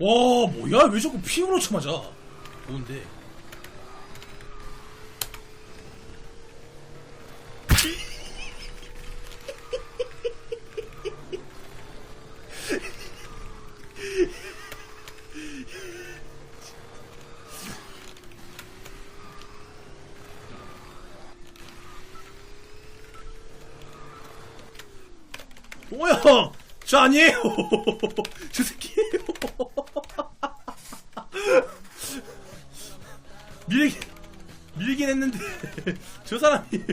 와 뭐야? 왜 자꾸 피으로 쳐맞아? 뭔데 형! 저 아니에요! 저 새끼예요! 밀긴, 밀긴 했는데, 저 사람이에요.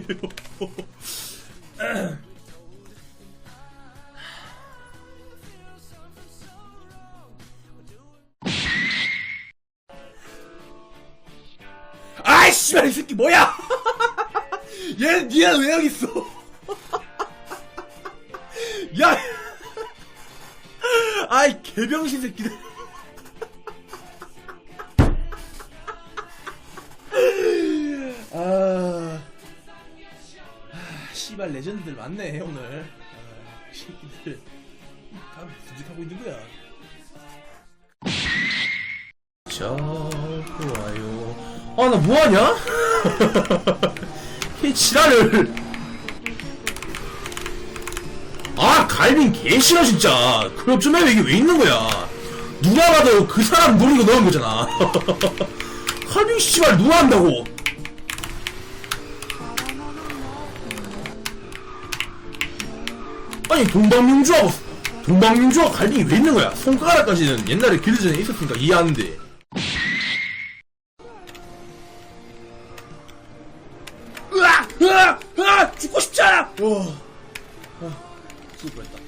아이, 씨발, 이 새끼 뭐야! 얘, 니가 왜 여기 있어? 야! 아이, 개병신 새끼들. 아, 아, 씨발 레전드들 많네 오늘. 아, 새끼들 다 무슨 짓 하고 있는 거야? 좋아요. 아 나 뭐하냐? 이 지랄을. 아 갈빈 개 싫어 진짜. 클럽 좀 해. 이게 왜 있는 거야? 누가 봐도 그 사람 노리고 넣은 거잖아. 갈빈 씨발 누가 한다고? 아니 동방민주하고 동방민주와 갈등이 왜 있는 거야? 손가락까지는 옛날에 길드전에 있었으니까 이해하는데. 으악! 으악! 으악! 죽고 싶지 않아! 어. 뻔했다.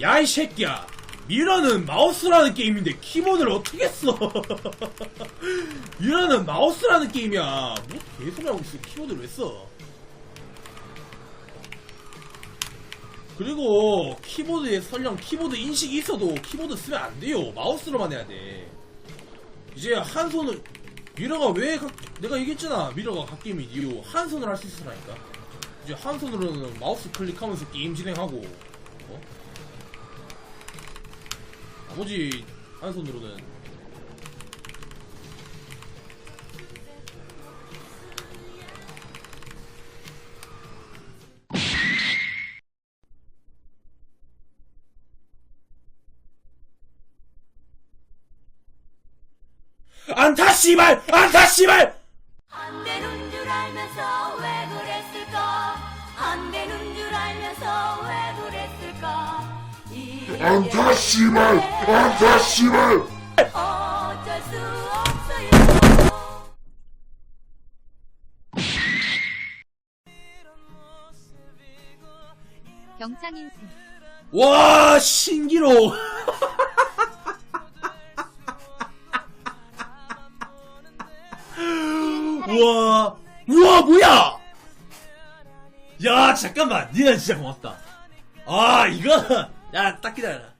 야, 이 새끼야! 미러는 마우스라는 게임인데 키보드를 어떻게 써? 미러는 마우스라는 게임이야. 뭐 개소리 하고 있어. 키보드를 왜 써? 그리고 키보드에 설령 키보드 인식이 있어도 키보드 쓰면 안 돼요. 마우스로만 해야 돼. 이제 한 손을 미러가 왜 각, 내가 얘기했잖아. 미러가 각 게임이 이유 한 손으로 할 수 있으라니까. 이제 한 손으로는 마우스 클릭하면서 게임 진행하고 어? 나머지 한 손으로는 안타 씨발! 안타 씨발! 안 되는 줄 알면서 왜 그랬을까? 안 되는 줄 알면서 왜 그랬을까? 이 안타 씨발! 안타 씨발! 어쩔 수 없어요. 경창 인생. 와 신기로 우와. 우와 뭐야? 야 잠깐만. 니가 진짜 고맙다. 아 이거. 야딱 기다려라.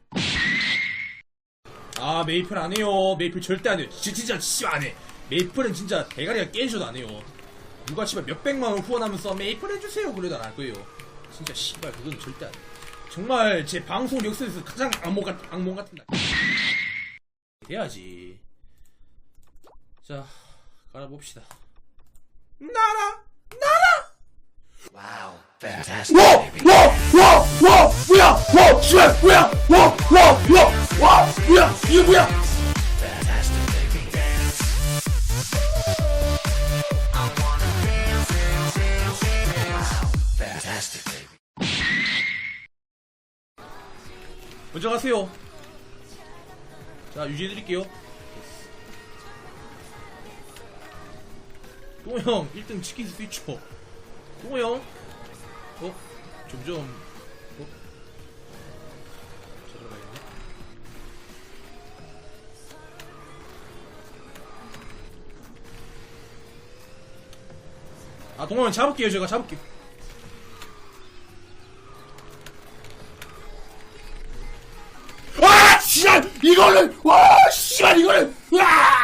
아 메이플 안해요. 메이플 절대 안해요. 진짜 진짜 안해. 메이플은 진짜 대가리가 깨져도 안해요. 누가 씨발 몇백만원 후원하면서 메이플 해주세요 그래도 안할 거예요. 진짜 씨발 그건 절대 안해. 정말 제 방송 역사에서 가장 악몽 같은 악몽 같은 날. 해야지. 자 깔아봅시다 나라 나라 와우 와와 와 와 뭐야 와 씨발 뭐야 와 와 와 와 뭐야 이게 뭐야 먼저 가세요 자 유지해드릴게요 동호 형 1등 치킨 수 있죠 동호 형 어? 점점 어? 저 들어가겠네 아 동호 형 잡을게요 제가 잡을게요 와 씨발 이거는 와 씨발 이거는 와